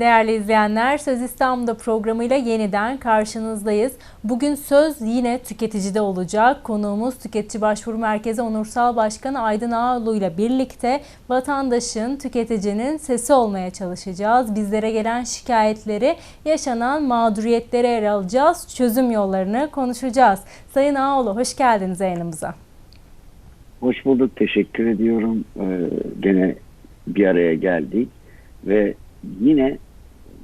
Değerli izleyenler, Söz İstanbul'da programıyla yeniden karşınızdayız. Bugün söz yine tüketicide olacak. Konuğumuz Tüketici Başvuru Merkezi Onursal Başkanı Aydın Ağaoğlu ile birlikte vatandaşın, tüketicinin sesi olmaya çalışacağız. Bizlere gelen şikayetleri, yaşanan mağduriyetleri ele alacağız. Çözüm yollarını konuşacağız. Sayın Ağaoğlu hoş geldiniz yayınımıza. Hoş bulduk. Teşekkür ediyorum. Ee, gene bir araya geldik ve yine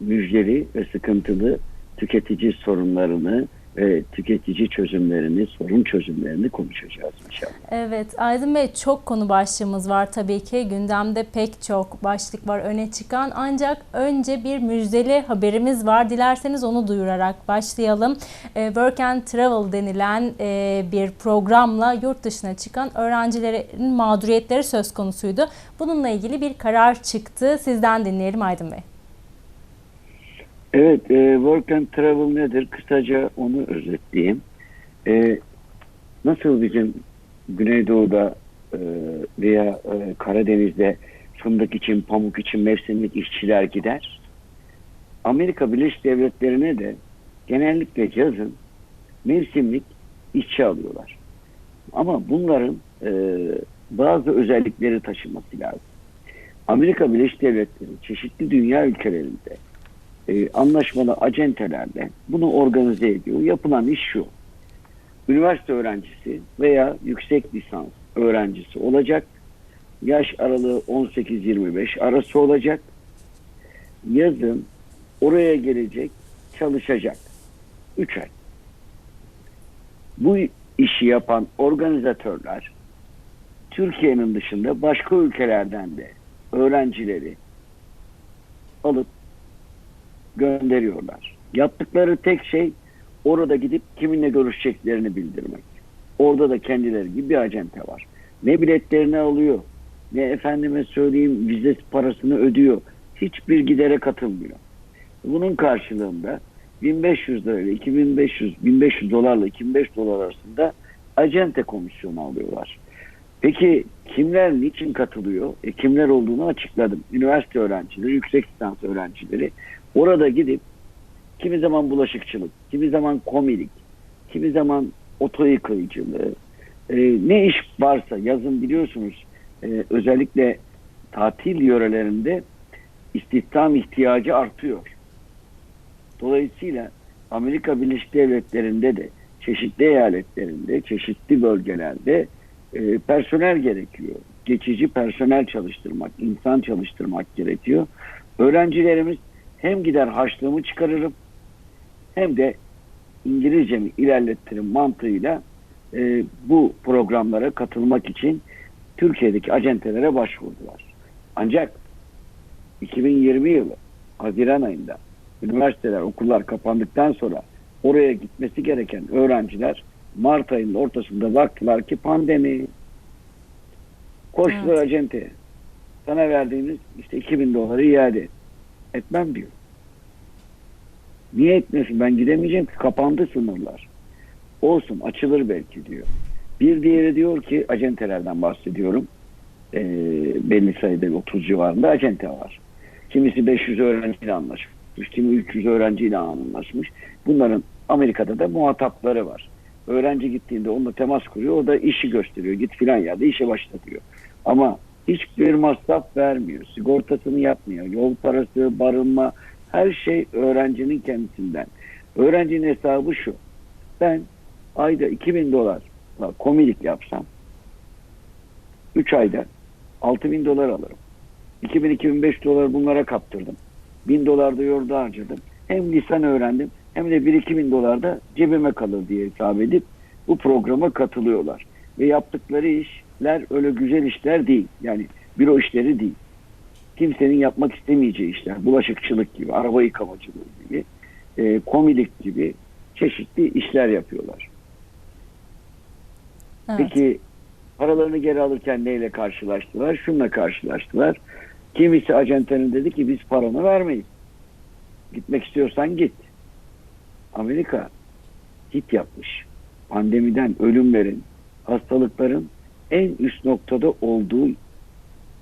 müjdeli ve sıkıntılı tüketici sorunlarını ve tüketici çözümlerini, sorun çözümlerini konuşacağız inşallah. Evet Aydın Bey çok konu başlığımız var tabii ki. Gündemde pek çok başlık var öne çıkan. Ancak önce bir müjdeli haberimiz var. Dilerseniz onu duyurarak başlayalım. E, Work and Travel denilen e, bir programla yurt dışına çıkan öğrencilerin mağduriyetleri söz konusuydu. Bununla ilgili bir karar çıktı. Sizden dinleyelim Aydın Bey. Evet, e, work and travel nedir? Kısaca onu özetleyeyim. E, nasıl bizim Güneydoğu'da e, veya e, Karadeniz'de fındık için, pamuk için mevsimlik işçiler gider. Amerika Birleşik Devletleri'ne de genellikle yazın mevsimlik işçi alıyorlar. Ama bunların e, bazı özellikleri taşıması lazım. Amerika Birleşik Devletleri çeşitli dünya ülkelerinde e, anlaşmalı acentelerle bunu organize ediyor. Yapılan iş şu. Üniversite öğrencisi veya yüksek lisans öğrencisi olacak. Yaş aralığı 18-25 arası olacak. Yazın oraya gelecek, çalışacak. 3 ay. Bu işi yapan organizatörler Türkiye'nin dışında başka ülkelerden de öğrencileri alıp gönderiyorlar. Yaptıkları tek şey orada gidip kiminle görüşeceklerini bildirmek. Orada da kendileri gibi bir acente var. Ne biletlerini alıyor, ne efendime söyleyeyim vize parasını ödüyor. Hiçbir gidere katılmıyor. Bunun karşılığında 1500 lira ile 2500 1500 dolarla 2500 dolar arasında acente komisyonu alıyorlar. Peki kimler niçin katılıyor? E, kimler olduğunu açıkladım. Üniversite öğrencileri, yüksek lisans öğrencileri orada gidip kimi zaman bulaşıkçılık, kimi zaman komilik, kimi zaman oto yıkayıcılığı, e, ne iş varsa yazın biliyorsunuz e, özellikle tatil yörelerinde istihdam ihtiyacı artıyor. Dolayısıyla Amerika Birleşik Devletleri'nde de çeşitli eyaletlerinde, çeşitli bölgelerde e, personel gerekiyor. Geçici personel çalıştırmak, insan çalıştırmak gerekiyor. Öğrencilerimiz hem gider harçlığımı çıkarırım hem de İngilizcemi ilerletirim mantığıyla e, bu programlara katılmak için Türkiye'deki acentelere başvurdular. Ancak 2020 yılı Haziran ayında üniversiteler, okullar kapandıktan sonra oraya gitmesi gereken öğrenciler Mart ayının ortasında baktılar ki pandemi koştular evet. acenteye. Sana verdiğimiz işte 2000 doları iade etmem diyor. Niye etmesin? Ben gidemeyeceğim ki kapandı sınırlar. Olsun açılır belki diyor. Bir diğeri diyor ki acentelerden bahsediyorum. E, belli sayıda 30 civarında acente var. Kimisi 500 öğrenciyle anlaşmış. Kimi 300 öğrenciyle anlaşmış. Bunların Amerika'da da muhatapları var. Öğrenci gittiğinde onunla temas kuruyor. O da işi gösteriyor. Git filan yerde işe başla diyor. Ama hiçbir masraf vermiyor. Sigortasını yapmıyor. Yol parası, barınma her şey öğrencinin kendisinden. Öğrencinin hesabı şu. Ben ayda 2000 dolar komilik yapsam 3 ayda 6000 dolar alırım. 2000-2005 dolar bunlara kaptırdım. 1000 dolar da yolda harcadım. Hem lisan öğrendim hem de 1-2000 dolar da cebime kalır diye hesap edip bu programa katılıyorlar. Ve yaptıkları işler öyle güzel işler değil. Yani büro işleri değil. Kimsenin yapmak istemeyeceği işler. Bulaşıkçılık gibi, araba yıkamacılığı gibi, e, komilik gibi çeşitli işler yapıyorlar. Evet. Peki paralarını geri alırken neyle karşılaştılar? Şunla karşılaştılar. Kimisi acentenin dedi ki biz paranı vermeyiz. Gitmek istiyorsan git. Amerika hit yapmış. Pandemiden ölümlerin, hastalıkların en üst noktada olduğu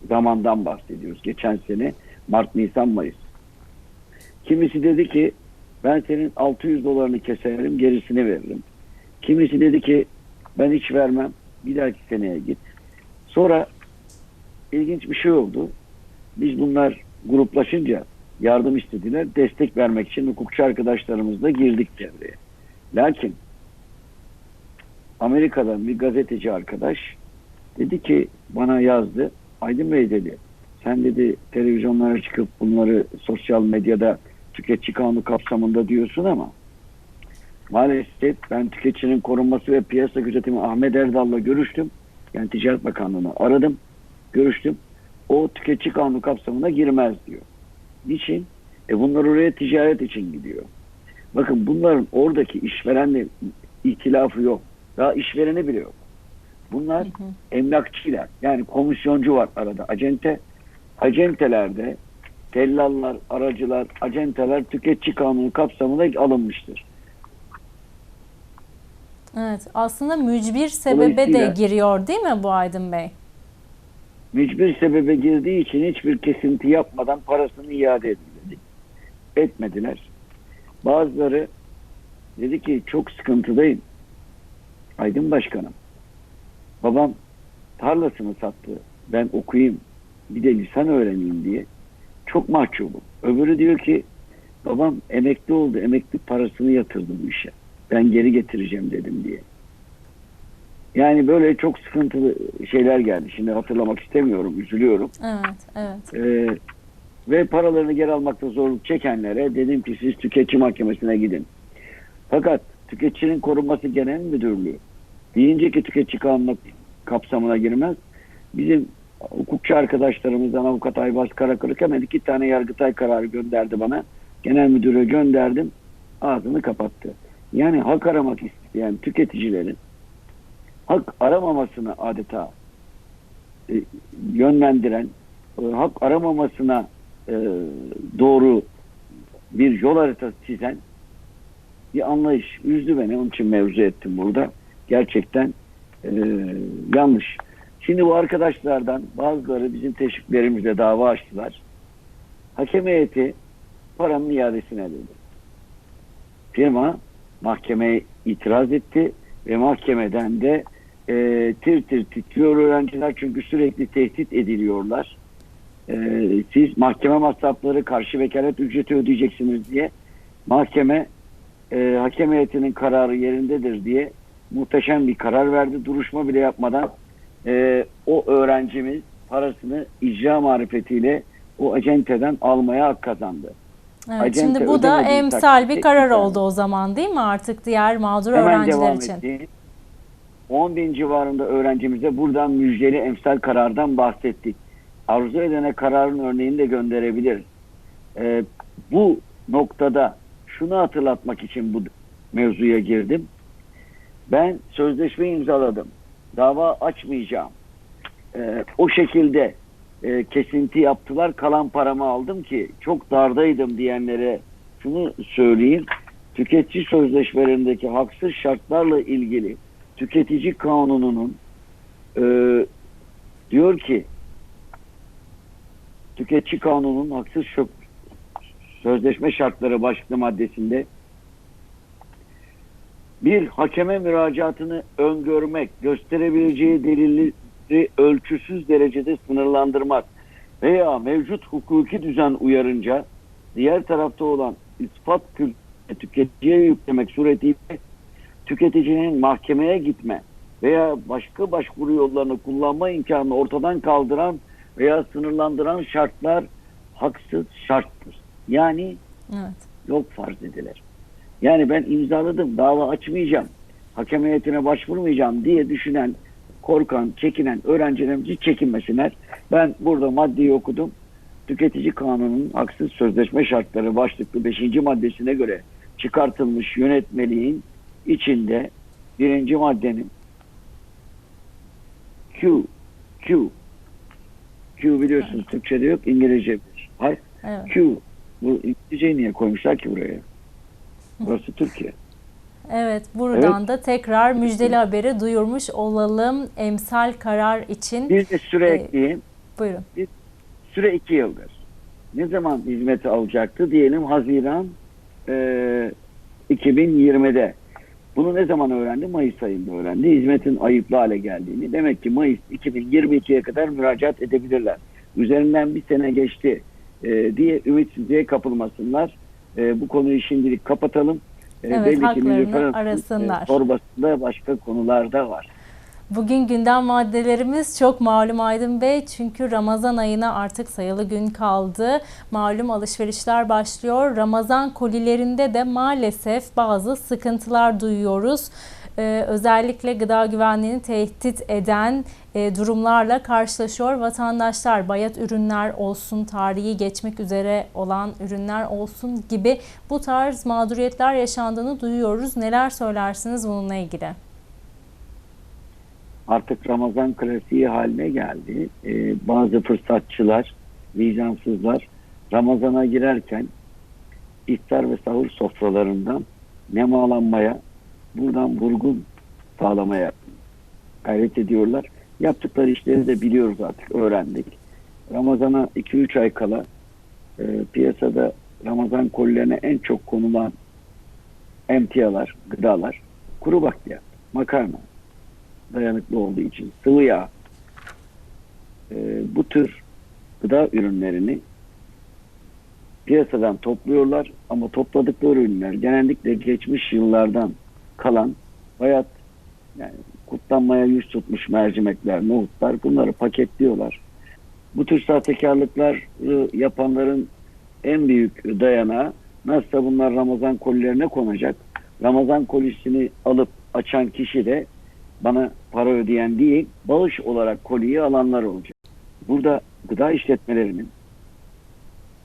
zamandan bahsediyoruz. Geçen sene Mart, Nisan, Mayıs. Kimisi dedi ki ben senin 600 dolarını keserim gerisini veririm. Kimisi dedi ki ben hiç vermem bir dahaki seneye git. Sonra ilginç bir şey oldu. Biz bunlar gruplaşınca yardım istediler. Destek vermek için hukukçu arkadaşlarımızla girdik devreye. Lakin Amerika'dan bir gazeteci arkadaş dedi ki bana yazdı. Aydın Bey dedi. Sen dedi televizyonlara çıkıp bunları sosyal medyada tüketici kanunu kapsamında diyorsun ama maalesef ben tüketicinin korunması ve piyasa gözetimi Ahmet Erdal'la görüştüm. Yani Ticaret Bakanlığı'na aradım. Görüştüm. O tüketici kanunu kapsamına girmez diyor. Niçin? E bunlar oraya ticaret için gidiyor. Bakın bunların oradaki işverenle ihtilafı yok. Daha işvereni bile yok. Bunlar emlakçıylar. Yani komisyoncu var arada. Acente. Acentelerde tellallar, aracılar, acenteler tüketici kanunu kapsamına alınmıştır. Evet, aslında mücbir sebebe de giriyor değil mi bu Aydın Bey? mücbir sebebe girdiği için hiçbir kesinti yapmadan parasını iade edildi. Etmediler. Bazıları dedi ki çok sıkıntıdayım. Aydın Başkanım. Babam tarlasını sattı. Ben okuyayım. Bir de lisan öğreneyim diye. Çok mahcubum. Öbürü diyor ki babam emekli oldu. Emekli parasını yatırdı bu işe. Ben geri getireceğim dedim diye. Yani böyle çok sıkıntılı şeyler geldi. Şimdi hatırlamak istemiyorum, üzülüyorum. Evet, evet. Ee, ve paralarını geri almakta zorluk çekenlere dedim ki siz tüketici mahkemesine gidin. Fakat tüketicinin korunması genel müdürlüğü deyince tüketici kanunu kapsamına girmez. Bizim hukukçu arkadaşlarımızdan avukat Aybaz Karakırık hemen iki tane yargıtay kararı gönderdi bana. Genel müdüre gönderdim. Ağzını kapattı. Yani hak aramak isteyen tüketicilerin hak aramamasını adeta e, yönlendiren, e, hak aramamasına e, doğru bir yol haritası çizen bir anlayış. Üzdü beni. Onun için mevzu ettim burada. Gerçekten e, yanlış. Şimdi bu arkadaşlardan bazıları bizim teşviklerimizle dava açtılar. Hakem heyeti paranın iadesine dedi. Firma mahkemeye itiraz etti ve mahkemeden de e, tir tir titriyor öğrenciler çünkü sürekli tehdit ediliyorlar. E, siz mahkeme masrafları karşı vekalet ücreti ödeyeceksiniz diye mahkeme e, hakem heyetinin kararı yerindedir diye muhteşem bir karar verdi. Duruşma bile yapmadan e, o öğrencimiz parasını icra marifetiyle o acenteden almaya hak kazandı. Evet, Acente şimdi bu da emsal bir karar oldu o zaman değil mi artık diğer mağdur Hemen öğrenciler için? etti. 10 bin civarında öğrencimize buradan müjdeli emsal karardan bahsettik. Arzu edene kararın örneğini de gönderebiliriz. Ee, bu noktada şunu hatırlatmak için bu mevzuya girdim. Ben sözleşme imzaladım. Dava açmayacağım. Ee, o şekilde e, kesinti yaptılar. Kalan paramı aldım ki çok dardaydım diyenlere şunu söyleyeyim. Tüketici sözleşmelerindeki haksız şartlarla ilgili tüketici kanununun e, diyor ki tüketici kanununun haksız sözleşme şartları başlıklı maddesinde bir hakeme müracaatını öngörmek, gösterebileceği delilleri ölçüsüz derecede sınırlandırmak veya mevcut hukuki düzen uyarınca diğer tarafta olan ispat kültürü tüketiciye yüklemek suretiyle tüketicinin mahkemeye gitme veya başka başvuru yollarını kullanma imkanını ortadan kaldıran veya sınırlandıran şartlar haksız şarttır. Yani Evet. yok farz edilir. Yani ben imzaladım, dava açmayacağım, hakem heyetine başvurmayacağım diye düşünen, korkan, çekinen öğrencilerimiz hiç çekinmesinler. Ben burada maddeyi okudum. Tüketici kanununun haksız sözleşme şartları başlıklı 5. maddesine göre çıkartılmış yönetmeliğin içinde birinci maddenin Q, Q, Q biliyorsunuz Türkçe'de yok, İngilizce bir harf. Evet. Q. Bu İngilizceyi niye koymuşlar ki buraya? Burası Türkiye. Evet, buradan Evet. da tekrar müjdeli haberi duyurmuş olalım emsal karar için. Bir de süre Ee, ekleyeyim. Buyurun. Süre iki yıldır. ne zaman hizmet alacaktı? Diyelim Haziran e, 2020'de. Bunu ne zaman öğrendi? Mayıs ayında öğrendi. Hizmetin ayıplı hale geldiğini. Demek ki Mayıs 2022'ye kadar müracaat edebilirler. Üzerinden bir sene geçti e, diye ümitsizliğe kapılmasınlar. E, bu konuyu şimdilik kapatalım. E, Evet, belli ki Nilüfer arasınlar. E, torbasında başka konular da var. Bugün gündem maddelerimiz çok malum Aydın Bey çünkü Ramazan ayına artık sayılı gün kaldı. Malum alışverişler başlıyor. Ramazan kolilerinde de maalesef bazı sıkıntılar duyuyoruz. Ee, özellikle gıda güvenliğini tehdit eden e, durumlarla karşılaşıyor vatandaşlar. Bayat ürünler olsun, tarihi geçmek üzere olan ürünler olsun gibi bu tarz mağduriyetler yaşandığını duyuyoruz. Neler söylersiniz bununla ilgili? artık Ramazan klasiği haline geldi. Ee, bazı fırsatçılar, vicdansızlar Ramazan'a girerken iftar ve sahur sofralarından nemalanmaya, buradan vurgun sağlamaya gayret ediyorlar. Yaptıkları işleri de biliyoruz artık, öğrendik. Ramazan'a 2-3 ay kala e, piyasada Ramazan kolilerine en çok konulan emtialar, gıdalar, kuru bakliyat, makarna, dayanıklı olduğu için sıvı yağ e, bu tür gıda ürünlerini piyasadan topluyorlar ama topladıkları ürünler genellikle geçmiş yıllardan kalan bayat yani kutlanmaya yüz tutmuş mercimekler, nohutlar bunları paketliyorlar. Bu tür sahtekarlıkları yapanların en büyük dayanağı nasılsa bunlar Ramazan kolilerine konacak. Ramazan kolisini alıp açan kişi de bana para ödeyen değil, bağış olarak koliyi alanlar olacak. Burada gıda işletmelerinin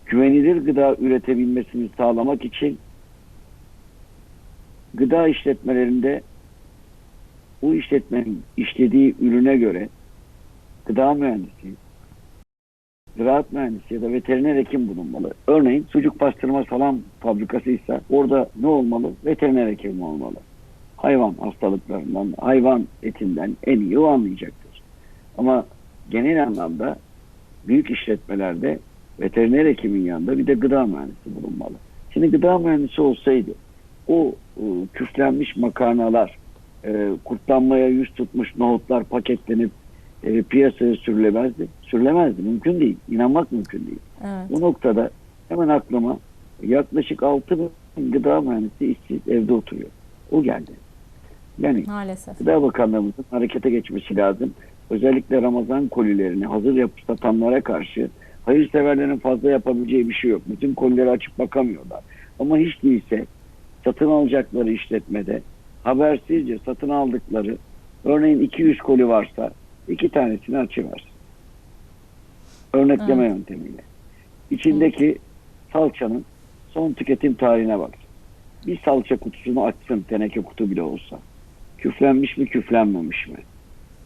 güvenilir gıda üretebilmesini sağlamak için gıda işletmelerinde bu işletmenin işlediği ürüne göre gıda mühendisi, ziraat mühendisi ya da veteriner hekim bulunmalı. Örneğin sucuk pastırma salam fabrikasıysa orada ne olmalı? Veteriner hekim olmalı hayvan hastalıklarından, hayvan etinden en iyi o anlayacaktır. Ama genel anlamda büyük işletmelerde veteriner hekimin yanında bir de gıda mühendisi bulunmalı. Şimdi gıda mühendisi olsaydı o küflenmiş makarnalar, e, kurtlanmaya yüz tutmuş nohutlar paketlenip e, piyasaya sürülemezdi. Sürülemezdi. Mümkün değil. İnanmak mümkün değil. Evet. Bu noktada hemen aklıma yaklaşık 6 bin gıda mühendisi işsiz evde oturuyor. O geldi. Yani Maalesef. Gıda Bakanlığımızın harekete geçmesi lazım. Özellikle Ramazan kolilerini hazır yapıp satanlara karşı hayırseverlerin fazla yapabileceği bir şey yok. Bütün kolileri açıp bakamıyorlar. Ama hiç değilse satın alacakları işletmede habersizce satın aldıkları örneğin 200 koli varsa iki tanesini açıversin. Örnekleme Evet. yöntemiyle. İçindeki salçanın son tüketim tarihine bak. Bir salça kutusunu açsın teneke kutu bile olsa. Küflenmiş mi küflenmemiş mi?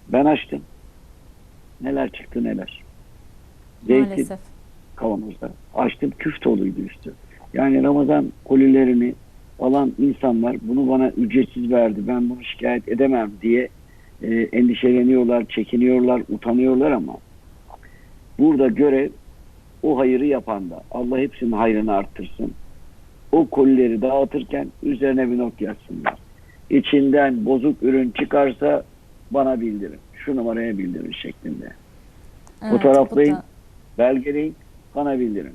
Ben açtım. Neler çıktı neler. Zeytin Maalesef. kavanozda. Açtım küf doluydu üstü. Yani Ramazan kolilerini alan insanlar bunu bana ücretsiz verdi. Ben bunu şikayet edemem diye e, endişeleniyorlar, çekiniyorlar, utanıyorlar ama burada görev o hayırı yapan da. Allah hepsinin hayrını arttırsın. O kolileri dağıtırken üzerine bir not yazsınlar. İçinden bozuk ürün çıkarsa bana bildirin. Şu numaraya bildirin şeklinde. Evet, Fotoğraflayın. da- belgeleyin, bana bildirin.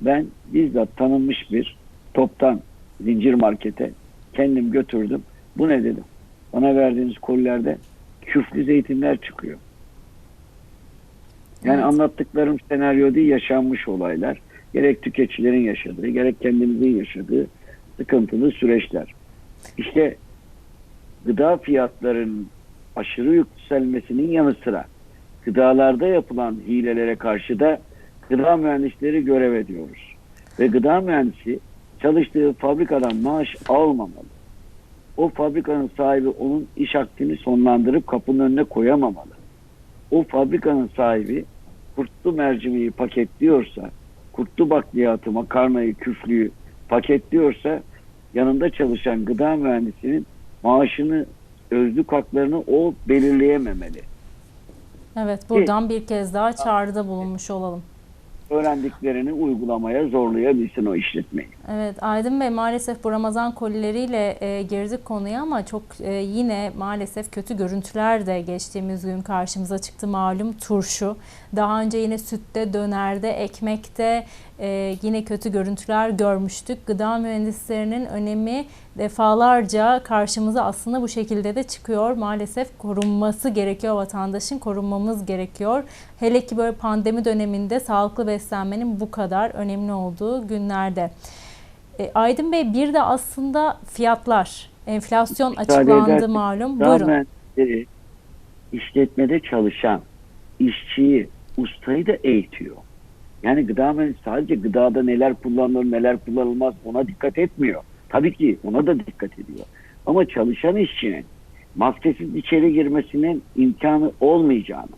Ben bizzat tanınmış bir toptan zincir markete kendim götürdüm. Bu ne dedim? Bana verdiğiniz kolilerde küflü zeytinler çıkıyor. Yani Evet. anlattıklarım senaryo değil, yaşanmış olaylar. Gerek tüketicilerin yaşadığı, gerek kendimizin yaşadığı sıkıntılı süreçler. İşte gıda fiyatlarının aşırı yükselmesinin yanı sıra gıdalarda yapılan hilelere karşı da gıda mühendisleri görev ediyoruz. Ve gıda mühendisi çalıştığı fabrikadan maaş almamalı. O fabrikanın sahibi onun iş akdini sonlandırıp kapının önüne koyamamalı. O fabrikanın sahibi kurtlu mercimeği paketliyorsa, kurtlu bakliyatı, makarnayı, küflüyü paketliyorsa yanında çalışan gıda mühendisinin maaşını, özlük haklarını o belirleyememeli. Evet, buradan bir kez daha çağrıda bulunmuş olalım. Öğrendiklerini uygulamaya zorlayabilsin o işletmeyi. Evet Aydın Bey maalesef bu Ramazan kolileriyle e, girdik konuya ama çok e, yine maalesef kötü görüntüler de geçtiğimiz gün karşımıza çıktı malum turşu. Daha önce yine sütte, dönerde, ekmekte e, yine kötü görüntüler görmüştük. Gıda mühendislerinin önemi defalarca karşımıza aslında bu şekilde de çıkıyor. Maalesef korunması gerekiyor vatandaşın korunmamız gerekiyor. Hele ki böyle pandemi döneminde sağlıklı beslenmenin bu kadar önemli olduğu günlerde. E, Aydın Bey bir de aslında fiyatlar, enflasyon Müsaade açıklandı edersen, malum. Buyurun. mühendisleri işletmede çalışan işçiyi, ustayı da eğitiyor. Yani gıda mühendisi sadece gıdada neler kullanılır, neler kullanılmaz ona dikkat etmiyor. Tabii ki ona da dikkat ediyor. Ama çalışan işçinin maskesiz içeri girmesinin imkanı olmayacağını,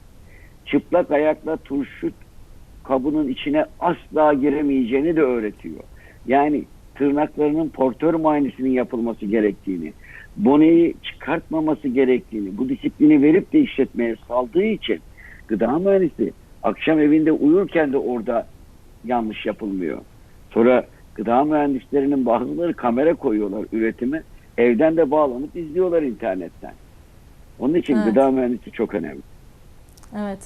çıplak ayakla turşu kabının içine asla giremeyeceğini de öğretiyor. Yani tırnaklarının portör muayenesinin yapılması gerektiğini, boneyi çıkartmaması gerektiğini, bu disiplini verip de işletmeye saldığı için gıda mühendisi akşam evinde uyurken de orada yanlış yapılmıyor. Sonra gıda mühendislerinin bazıları kamera koyuyorlar üretimi. Evden de bağlanıp izliyorlar internetten. Onun için Evet. gıda mühendisi çok önemli. Evet.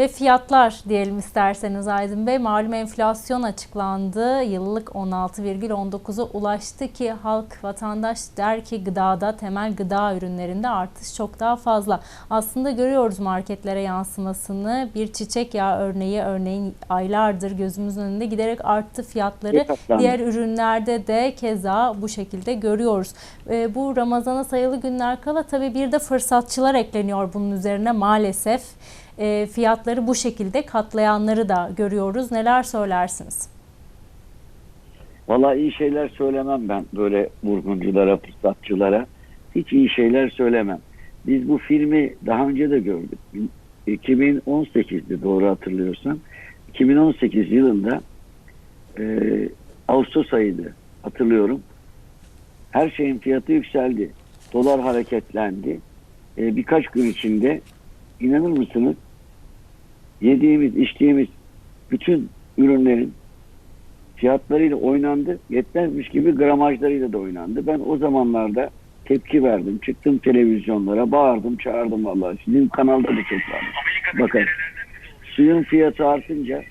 Ve fiyatlar diyelim isterseniz Aydın Bey. Malum enflasyon açıklandı. Yıllık 16,19'a ulaştı ki halk vatandaş der ki gıdada temel gıda ürünlerinde artış çok daha fazla. Aslında görüyoruz marketlere yansımasını. Bir çiçek yağı örneği örneğin aylardır gözümüzün önünde giderek arttı fiyatları. Diğer ürünlerde de keza bu şekilde görüyoruz. E, bu Ramazan'a sayılı günler kala tabii bir de fırsatçılar ekleniyor bunun üzerine maalesef. E, fiyatları bu şekilde katlayanları da görüyoruz. Neler söylersiniz? Vallahi iyi şeyler söylemem ben böyle vurgunculara, fırsatçılara. Hiç iyi şeyler söylemem. Biz bu filmi daha önce de gördük. 2018'de doğru hatırlıyorsam. 2018 yılında e, Ağustos ayıydı hatırlıyorum. Her şeyin fiyatı yükseldi. Dolar hareketlendi. E, birkaç gün içinde inanır mısınız yediğimiz, içtiğimiz bütün ürünlerin fiyatlarıyla oynandı. Yetmezmiş gibi gramajlarıyla da oynandı. Ben o zamanlarda tepki verdim. Çıktım televizyonlara, bağırdım, çağırdım vallahi. Sizin kanalda da çok vardı. Bakın suyun fiyatı artınca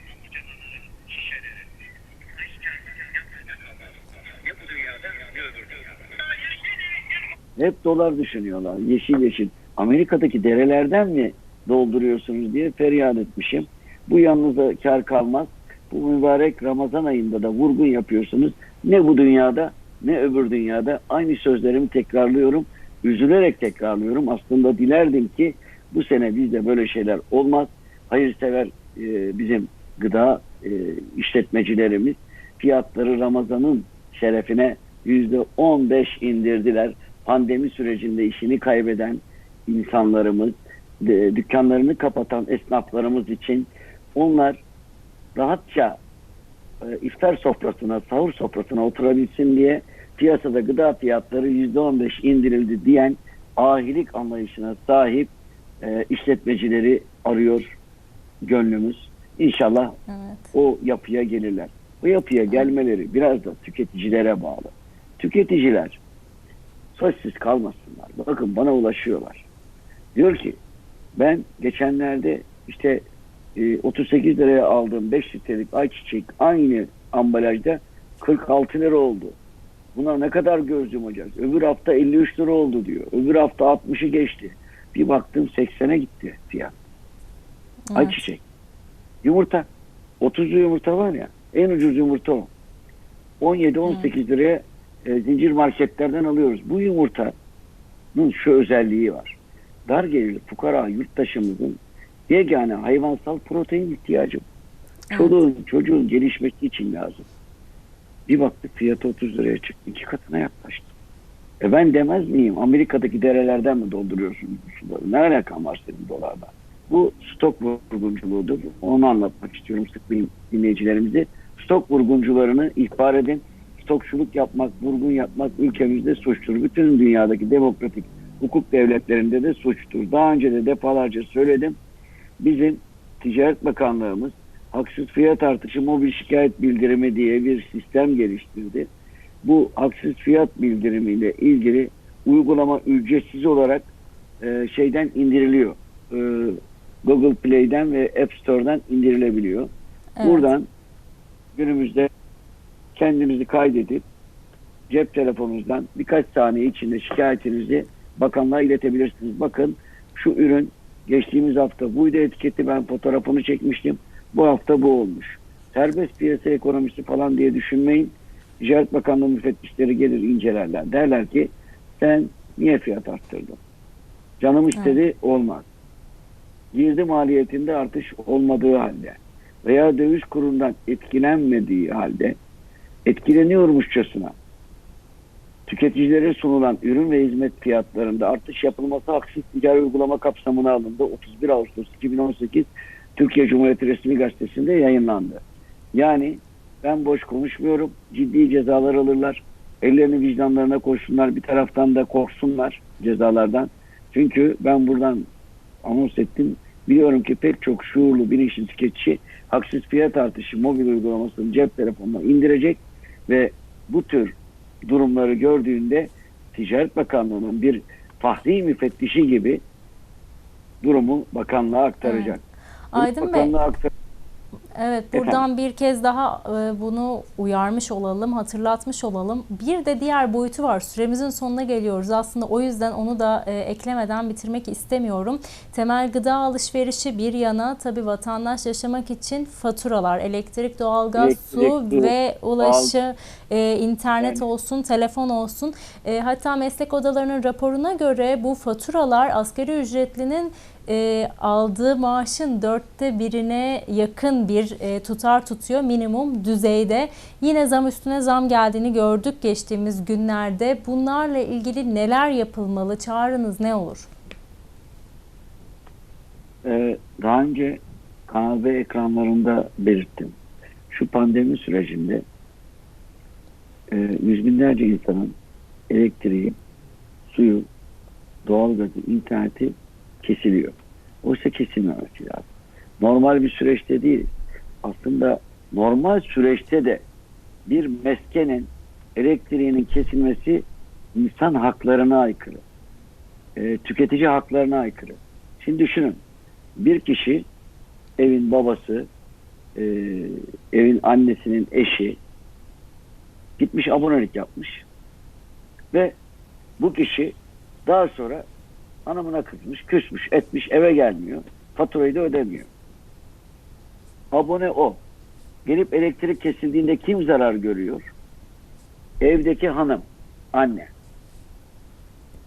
hep dolar düşünüyorlar. Yeşil yeşil. Amerika'daki derelerden mi dolduruyorsunuz diye feryat etmişim. Bu yanınıza kar kalmaz. Bu mübarek Ramazan ayında da vurgun yapıyorsunuz. Ne bu dünyada ne öbür dünyada. Aynı sözlerimi tekrarlıyorum. Üzülerek tekrarlıyorum. Aslında dilerdim ki bu sene bizde böyle şeyler olmaz. Hayırsever e, bizim gıda e, işletmecilerimiz fiyatları Ramazan'ın şerefine yüzde on beş indirdiler. Pandemi sürecinde işini kaybeden insanlarımız, dükkanlarını kapatan esnaflarımız için onlar rahatça e, iftar sofrasına, sahur sofrasına oturabilsin diye piyasada gıda fiyatları yüzde on beş indirildi diyen ahilik anlayışına sahip e, işletmecileri arıyor gönlümüz. İnşallah Evet. o yapıya gelirler. O yapıya gelmeleri biraz da tüketicilere bağlı. Tüketiciler sözsüz kalmasınlar. Bakın bana ulaşıyorlar. Diyor ki ben geçenlerde işte e, 38 liraya aldığım 5 litrelik ayçiçek aynı ambalajda 46 lira oldu. Buna ne kadar göz yumacağız? Öbür hafta 53 lira oldu diyor. Öbür hafta 60'ı geçti. Bir baktım 80'e gitti fiyat. Evet. Ayçiçek. Yumurta. 30'lu yumurta var ya. En ucuz yumurta o. 17-18 liraya e, zincir marketlerden alıyoruz. Bu yumurtanın şu özelliği var. Dar gelirli fukara yurttaşımızın yegane hayvansal protein ihtiyacı. Çoluğun çocuğun gelişmesi için lazım. Bir baktık fiyatı 30 liraya çıktı. iki katına yaklaştı. E ben demez miyim? Amerika'daki derelerden mi dolduruyorsunuz bu suları? Ne alakam var senin dolarla? Bu stok vurgunculuğudur. Onu anlatmak istiyorum sık dinleyicilerimize. Stok vurguncularını ihbar edin. Stokçuluk yapmak, vurgun yapmak ülkemizde suçtur. Bütün dünyadaki demokratik hukuk devletlerinde de suçtur. Daha önce de defalarca söyledim. Bizim Ticaret Bakanlığımız haksız fiyat artışı mobil şikayet bildirimi diye bir sistem geliştirdi. Bu haksız fiyat bildirimiyle ilgili uygulama ücretsiz olarak e, şeyden indiriliyor. E, Google Play'den ve App Store'dan indirilebiliyor. Evet. Buradan günümüzde kendinizi kaydedip cep telefonunuzdan birkaç saniye içinde şikayetinizi bakanlığa iletebilirsiniz. Bakın şu ürün geçtiğimiz hafta buydu etiketi ben fotoğrafını çekmiştim. Bu hafta bu olmuş. Serbest piyasa ekonomisi falan diye düşünmeyin. Ticaret Bakanlığı müfettişleri gelir incelerler. Derler ki sen niye fiyat arttırdın? Canım istedi olmaz. Girdi maliyetinde artış olmadığı halde veya döviz kurundan etkilenmediği halde etkileniyormuşçasına tüketicilere sunulan ürün ve hizmet fiyatlarında artış yapılması haksız ticari uygulama kapsamına alındı. 31 Ağustos 2018 Türkiye Cumhuriyeti Resmi Gazetesi'nde yayınlandı. Yani ben boş konuşmuyorum. Ciddi cezalar alırlar. Ellerini vicdanlarına koysunlar. Bir taraftan da korksunlar cezalardan. Çünkü ben buradan anons ettim. Biliyorum ki pek çok şuurlu bilinçli tüketici haksız fiyat artışı mobil uygulamasını cep telefonuna indirecek ve bu tür durumları gördüğünde Ticaret Bakanlığı'nın bir fahri müfettişi gibi durumu bakanlığa aktaracak. Bunu Aydın Bey, bakanlığa aktar- evet buradan bir kez daha e, bunu uyarmış olalım, hatırlatmış olalım. Bir de diğer boyutu var. Süremizin sonuna geliyoruz. Aslında o yüzden onu da e, eklemeden bitirmek istemiyorum. Temel gıda alışverişi bir yana tabii vatandaş yaşamak için faturalar, elektrik, doğalgaz, Elektrik, su su, ve ulaşı, e, internet Yani. olsun, telefon olsun. E, hatta meslek odalarının raporuna göre bu faturalar asgari ücretlinin e, aldığı maaşın dörtte birine yakın bir e, tutar tutuyor minimum düzeyde. Yine zam üstüne zam geldiğini gördük geçtiğimiz günlerde. Bunlarla ilgili neler yapılmalı? Çağrınız ne olur? Ee, daha önce Kanal B ekranlarında belirttim. Şu pandemi sürecinde e, yüz binlerce insanın elektriği, suyu, doğalgazı, interneti kesiliyor. Oysa kesilmemesi lazım. Normal bir süreçte değil. Aslında normal süreçte de bir meskenin elektriğinin kesilmesi insan haklarına aykırı. E, tüketici haklarına aykırı. Şimdi düşünün. Bir kişi evin babası, e, evin annesinin eşi gitmiş abonelik yapmış ve bu kişi daha sonra hanımına kızmış, küsmüş, etmiş, eve gelmiyor. Faturayı da ödemiyor. Abone o. Gelip elektrik kesildiğinde kim zarar görüyor? Evdeki hanım, anne.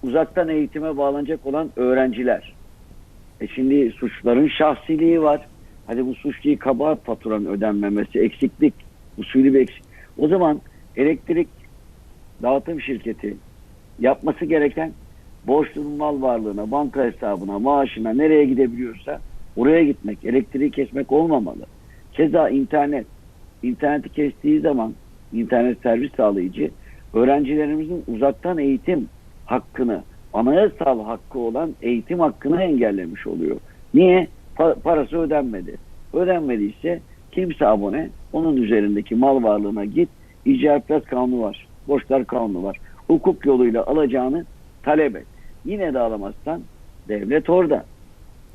Uzaktan eğitime bağlanacak olan öğrenciler. E şimdi suçların şahsiliği var. Hadi bu suç değil kabahat faturanın ödenmemesi, eksiklik, usulü bir eksik. O zaman elektrik dağıtım şirketi yapması gereken borçlunun mal varlığına, banka hesabına, maaşına nereye gidebiliyorsa oraya gitmek, elektriği kesmek olmamalı. Keza internet, interneti kestiği zaman internet servis sağlayıcı öğrencilerimizin uzaktan eğitim hakkını, anayasal hakkı olan eğitim hakkını engellemiş oluyor. Niye? Pa- parası ödenmedi. Ödenmediyse kimse abone, onun üzerindeki mal varlığına git, icra kanunu var, borçlar kanunu var. Hukuk yoluyla alacağını talep et. Yine de alamazsan devlet orada.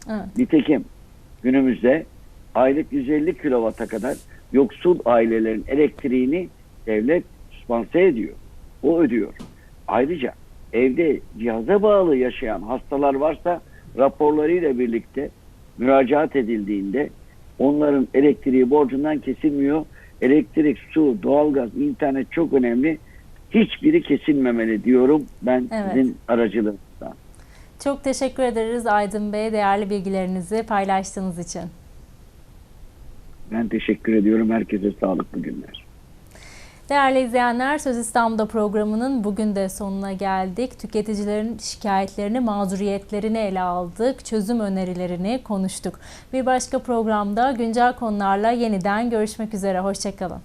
Evet. Nitekim günümüzde aylık 150 kilovata kadar yoksul ailelerin elektriğini devlet spanse ediyor. O ödüyor. Ayrıca evde cihaza bağlı yaşayan hastalar varsa raporlarıyla birlikte müracaat edildiğinde onların elektriği borcundan kesilmiyor. Elektrik, su, doğalgaz, internet çok önemli. Hiçbiri kesilmemeli diyorum ben Evet. sizin aracılığınızdan. Çok teşekkür ederiz Aydın Bey değerli bilgilerinizi paylaştığınız için. Ben teşekkür ediyorum. Herkese sağlıklı günler. Değerli izleyenler, Söz İstanbul'da programının bugün de sonuna geldik. Tüketicilerin şikayetlerini, mağduriyetlerini ele aldık, çözüm önerilerini konuştuk. Bir başka programda güncel konularla yeniden görüşmek üzere. Hoşçakalın.